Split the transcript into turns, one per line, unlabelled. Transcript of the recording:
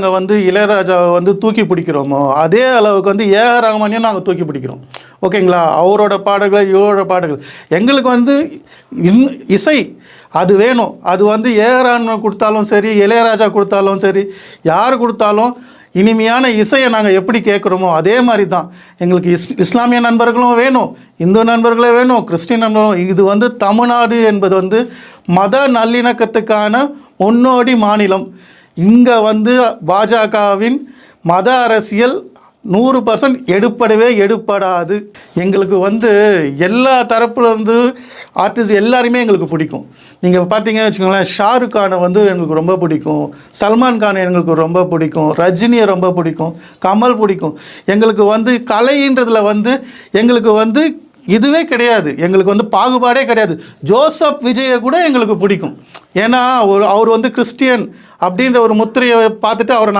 நாங்கள் வந்து இளையராஜாவை வந்து தூக்கி பிடிக்கிறோமோ அதே அளவுக்கு வந்து ஏஆர் ரஹ்மானையும் நாங்கள் தூக்கி பிடிக்கிறோம். ஓகேங்களா? அவரோட பாடல்கள் இவரோட பாடல்கள். எங்களுக்கு வந்து இன் இசை அது வேணும். அது வந்து ஏஆர் ரஹ்மான் கொடுத்தாலும் சரி இளையராஜா கொடுத்தாலும் சரி யார் கொடுத்தாலும் இனிமையான இசையை நாங்கள் எப்படி கேட்குறோமோ அதே மாதிரி தான் எங்களுக்கு இஸ் இஸ்லாமிய நண்பர்களும் வேணும் இந்து நண்பர்களும் வேணும் கிறிஸ்டின் நண்பர்களும் இது வந்து தமிழ்நாடு என்பது வந்து மத நல்லிணக்கத்துக்கான முன்னோடி மாநிலம். இங்கே வந்து பாஜகவின் மத அரசியல் நூறு பர்சன்ட் எடுப்படவே எடுப்படாது. எங்களுக்கு வந்து எல்லா தரப்புலேருந்து ஆர்டிஸ்ட் எல்லாருமே எங்களுக்கு பிடிக்கும். நீங்கள் பார்த்தீங்கன்னு வச்சுக்கோங்களேன் ஷாருக் கானை வந்து எங்களுக்கு ரொம்ப பிடிக்கும். சல்மான் கானை எங்களுக்கு ரொம்ப பிடிக்கும். ரஜினியை ரொம்ப பிடிக்கும். கமல் பிடிக்கும். எங்களுக்கு வந்து கலைன்றதில் வந்து எங்களுக்கு வந்து இதுவே கிடையாது. எங்களுக்கு வந்து பாகுபாடே கிடையாது. ஜோசப் விஜயை கூட எங்களுக்கு பிடிக்கும். ஏன்னா ஒரு அவர் வந்து கிறிஸ்டியன் அப்படின்ற ஒரு முத்திரையை பார்த்துட்டு அவரை